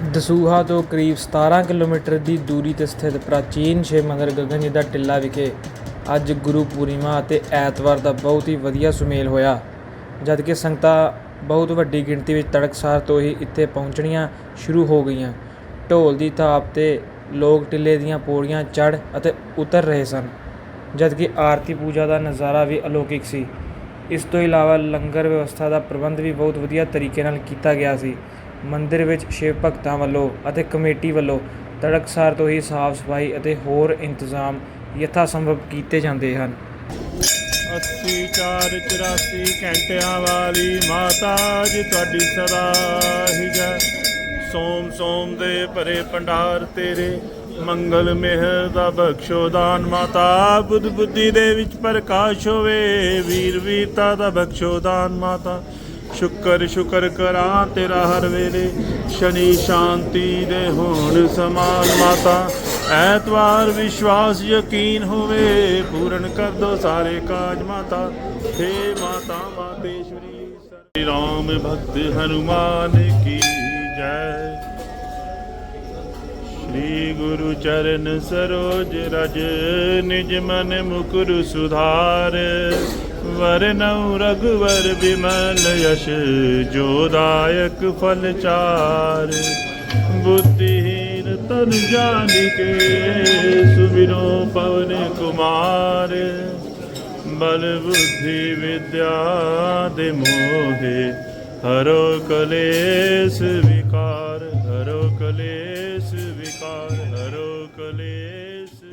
ਦਸੂਹਾ ਤੋਂ ਕਰੀਬ 17 ਕਿਲੋਮੀਟਰ ਦੀ ਦੂਰੀ ਤੇ ਸਥਿਤ ਪ੍ਰਾਚੀਨ ਸ਼ਿਵ ਮੰਦਰ ਗਗਨ ਜੀ ਦਾ ਟਿੱਲਾ ਵਿਖੇ ਅੱਜ ਗੁਰੂ ਪੂਰਨਿਮਾ ਅਤੇ ਐਤਵਾਰ ਦਾ ਬਹੁਤ ਹੀ ਵਧੀਆ ਸੁਮੇਲ ਹੋਇਆ। ਜਦਕਿ ਸੰਗਤਾਂ ਬਹੁਤ ਵੱਡੀ ਗਿਣਤੀ ਵਿੱਚ ਤੜਕਸਾਰ ਤੋਂ ਹੀ ਇੱਥੇ ਪਹੁੰਚਣੀਆਂ ਸ਼ੁਰੂ ਹੋ ਗਈਆਂ। ਢੋਲ ਦੀ ਥਾਪ ਤੇ ਲੋਕ ਟਿੱਲੇ ਦੀਆਂ ਪੌੜੀਆਂ ਚੜ੍ਹ ਅਤੇ ਉਤਰ ਰਹੇ ਸਨ। ਜਦਕਿ ਆਰਤੀ ਪੂਜਾ ਦਾ ਨਜ਼ਾਰਾ ਵੀ ਅਲੌਕਿਕ ਸੀ। ਇਸ ਤੋਂ ਇਲਾਵਾ ਲੰਗਰ ਵਿਵਸਥਾ ਦਾ ਪ੍ਰਬੰਧ ਵੀ ਬਹੁਤ ਵਧੀਆ ਤਰੀਕੇ ਨਾਲ ਕੀਤਾ ਗਿਆ ਸੀ। ਮੰਦਿਰ ਵਿੱਚ ਸ਼ਿਵ ਭਗਤਾਂ ਵੱਲੋਂ ਅਤੇ ਕਮੇਟੀ ਵੱਲੋਂ ਤੜਕਸਾਰ ਤੋਂ ਹੀ ਸਾਫ਼ ਸਫ਼ਾਈ ਅਤੇ ਹੋਰ ਇੰਤਜ਼ਾਮ ਯਥਾ ਸੰਭਵ ਕੀਤੇ ਜਾਂਦੇ ਹਨ। 80 4 84 ਘੰਟਿਆਂ ਵਾਲੀ ਮਾਤਾ ਜੀ ਤੁਹਾਡੀ ਸਦਾ ਹੀ ਜੈ। ਸੋਮ ਸੋਮ ਦੇ ਭਰੇ ਭੰਡਾਰ ਤੇਰੇ, ਮੰਗਲ ਮਿਹਰ ਦਾ ਬਖਸ਼ੋ ਦਾਨ ਮਾਤਾ। ਬੁੱਧ ਬੁੱਧੀ ਦੇ ਵਿੱਚ ਪ੍ਰਕਾਸ਼ ਹੋਵੇ, ਵੀਰ ਵੀਰਤਾ ਦਾ ਬਖਸ਼ੋ ਦਾਨ ਮਾਤਾ। ਸ਼ੁਕਰ ਸ਼ੁਕਰ ਕਰਾਂ ਤੇਰਾ ਹਰ ਵੇਲੇ ਸ਼ਨੀ ਸ਼ਾਂਤੀ ਦੇ ਹੋਣ ਸਮਾਨ ਮਾਤਾ ਐਤਵਾਰ ਵਿਸ਼ਵਾਸ ਯਕੀਨ ਹੋਵੇ ਪੂਰਨ ਕਰ ਦੋ ਸਾਰੇ ਕਾਜ ਮਾਤਾ हे ਮਾਤਾ ਮਾਤੇਸ਼ਵਰੀ ਸ੍ਰੀ ਰਾਮ ਭਗਤ ਹਨੂਮਾਨ ਕੀ ਜੈ श्री गुरु चरण सरोज रज निज मन मुकुर सुधार ਵਰਨਉ ਰਘੁਵਰ ਬਿਮਲ ਯਸ਼ ਜੋਦਾਇਕ ਫਲ ਚਾਰ। ਬੁੱਧੀਹੀਨ ਤਨ ਜਾਨਿਕੇ ਸੁਬਿਰੋ ਪਵਨ ਕੁਮਾਰ। ਬਲ ਬੁੱਧੀ ਵਿਦਿਆ ਦੇ ਮੋਹੇ, ਹਰੋ ਕਲੇਸ਼ ਵਿਕਾਰ, ਹਰੋ ਕਲੇਸ਼ ਵਿਕਾਰ, ਹਰੋ ਕਲੇਸ਼